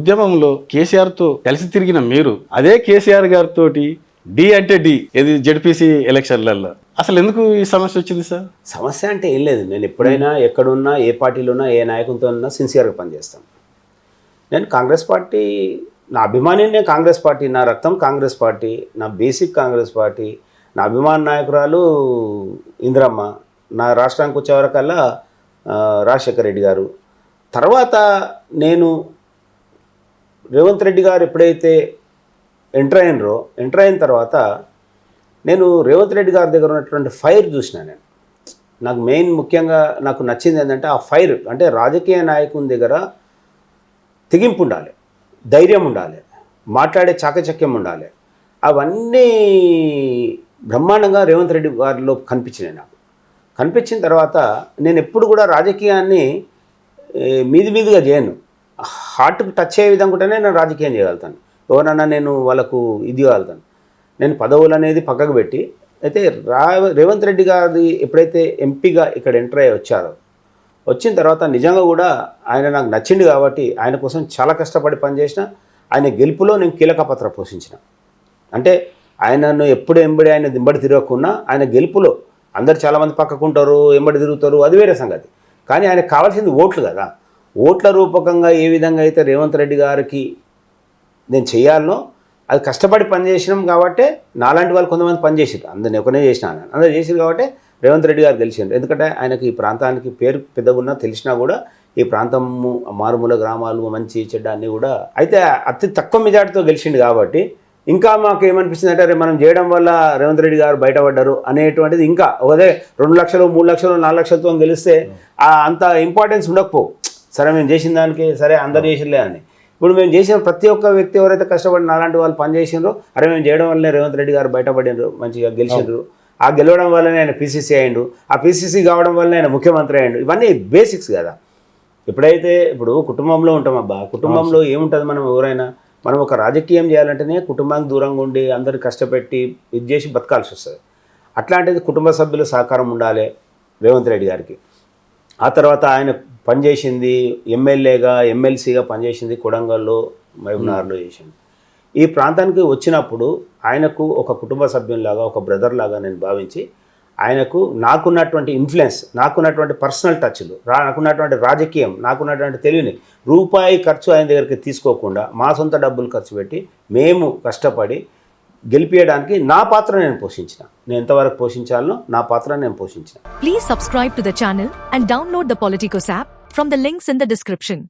ఉద్యమంలో కేసీఆర్తో కలిసి తిరిగిన మీరు అదే కేసీఆర్ గారితో డి అంటే డి ఇది జడ్పీసీ ఎలక్షన్లలో అసలు ఎందుకు ఈ సమస్య వచ్చింది సార్? సమస్య అంటే ఏం లేదు. నేను ఎప్పుడైనా ఎక్కడున్నా ఏ పార్టీలో ఉన్నా ఏ నాయకునితో ఉన్నా సిన్సియర్గా పనిచేస్తాను. నేను కాంగ్రెస్ పార్టీ నా అభిమాని నేను కాంగ్రెస్ పార్టీ నా రక్తం కాంగ్రెస్ పార్టీ నా బేసిక్ కాంగ్రెస్ పార్టీ నా అభిమాన నాయకురాలు ఇందిరమ్మ నా రాష్ట్రానికి వచ్చేవరకల్లా రాజశేఖర రెడ్డి గారు. తర్వాత నేను రేవంత్ రెడ్డి గారు ఎప్పుడైతే ఎంటర్ అయినరో ఎంటర్ అయిన తర్వాత నేను రేవంత్ రెడ్డి గారి దగ్గర ఉన్నటువంటి ఫైర్ చూసిన నేను. నాకు మెయిన్ ముఖ్యంగా నాకు నచ్చింది ఏంటంటే ఆ ఫైర్ అంటే రాజకీయ నాయకుని దగ్గర తెగింపు ఉండాలి ధైర్యం ఉండాలి మాట్లాడే చాకచక్యం ఉండాలి. అవన్నీ బ్రహ్మాండంగా రేవంత్ రెడ్డి గారిలో కనిపించినాయి నాకు. కనిపించిన తర్వాత నేను ఎప్పుడు కూడా రాజకీయాన్ని మీది మీదిగా చేయను. హార్ట్కి టచ్ అయ్యే విధంగా ఉంటేనే నేను రాజకీయం చేయగలుగుతాను. ఎవరన్నా నేను వాళ్ళకు ఇది కాగలుగుతాను. నేను పదవులు అనేది పక్కకు పెట్టి అయితే రా రేవంత్ రెడ్డి గారి ఎప్పుడైతే ఎంపీగా ఇక్కడ ఎంటర్ అయ్యి వచ్చారో వచ్చిన తర్వాత నిజంగా కూడా ఆయన నాకు నచ్చింది కాబట్టి ఆయన కోసం చాలా కష్టపడి పనిచేసిన ఆయన గెలుపులో నేను కీలక పాత్ర పోషించిన. అంటే ఆయనను ఎప్పుడు ఎంబడి ఆయన దింబడి తిరగకున్నా ఆయన గెలుపులో అందరు చాలామంది పక్కకుంటారు ఎంబడి తిరుగుతారు అది వేరే సంగతి. కానీ ఆయనకు కావాల్సింది ఓట్లు కదా. ఓట్ల రూపకంగా ఏ విధంగా అయితే రేవంత్ రెడ్డి గారికి నేను చేయాలనో అది కష్టపడి పనిచేసినాం కాబట్టి నాలాంటి వాళ్ళు కొంతమంది పనిచేసారు అందరిని ఒకనే చేసిన అందరు చేసారు కాబట్టి రేవంత్ రెడ్డి గారు గెలిచారు ఎందుకంటే ఆయనకి ఈ ప్రాంతానికి పేరు పెద్దగున్నా తెలిసినా కూడా ఈ ప్రాంతము మారుమూల గ్రామాలు మంచి చెడ్డ అన్నీ కూడా అయితే అతి తక్కువ మెజార్టీతో గెలిచిండు కాబట్టి ఇంకా మాకు ఏమనిపిస్తుంది అంటే మనం చేయడం వల్ల రేవంత్ రెడ్డి గారు బయటపడ్డారు అనేటువంటిది ఇంకా. అదే రెండు లక్షలు మూడు లక్షలు నాలుగు లక్షలతో గెలిస్తే అంత ఇంపార్టెన్స్ ఉండకపో సరే మేము చేసిన దానికి సరే అందరు చేసిలే అని. ఇప్పుడు మేము చేసిన ప్రతి ఒక్క వ్యక్తి ఎవరైతే కష్టపడి అలాంటి వాళ్ళు పనిచేసినారో అరే మేము చేయడం వల్లనే రేవంత్ రెడ్డి గారు బయటపడినారు మంచిగా గెలిచిండ్రు. ఆ గెలవడం వల్లనే ఆయన పీసీసీ అయ్యిండు ఆ పీసీసీ కావడం వల్లనే ఆయన ముఖ్యమంత్రి అయ్యిండు ఇవన్నీ బేసిక్స్ కదా. ఎప్పుడైతే ఇప్పుడు కుటుంబంలో ఉంటాం అబ్బా కుటుంబంలో ఏముంటుంది మనం ఎవరైనా? మనం ఒక రాజకీయం చేయాలంటేనే కుటుంబానికి దూరంగా ఉండి అందరు కష్టపెట్టి ఇది చేసి బతకాల్సి వస్తుంది. అట్లాంటిది కుటుంబ సభ్యుల సహకారం ఉండాలి రేవంత్ రెడ్డి గారికి. ఆ తర్వాత ఆయన పనిచేసింది ఎమ్మెల్యేగా ఎమ్మెల్సీగా పనిచేసింది కొడంగల్లో మహబూబ్నగర్లో చేసింది ఈ ప్రాంతానికి వచ్చినప్పుడు ఆయనకు ఒక కుటుంబ సభ్యునిలాగా ఒక బ్రదర్ లాగా నేను భావించి ఆయనకు నాకున్నటువంటి ఇన్ఫ్లుయెన్స్ నాకున్నటువంటి పర్సనల్ టచ్లు రా నాకున్నటువంటి రాజకీయం నాకున్నటువంటి తెలివిని రూపాయి ఖర్చు ఆయన దగ్గరికి తీసుకోకుండా మా సొంత డబ్బులు ఖర్చు పెట్టి మేము కష్టపడి గెలిపియడానికి నా పాత్ర నేను పోషించిన. నేను ఎంతవరకు పోషించాలనో నా పాత్ర నేను పోషించిన. Please subscribe to the channel and download the Politicos app from the links in the description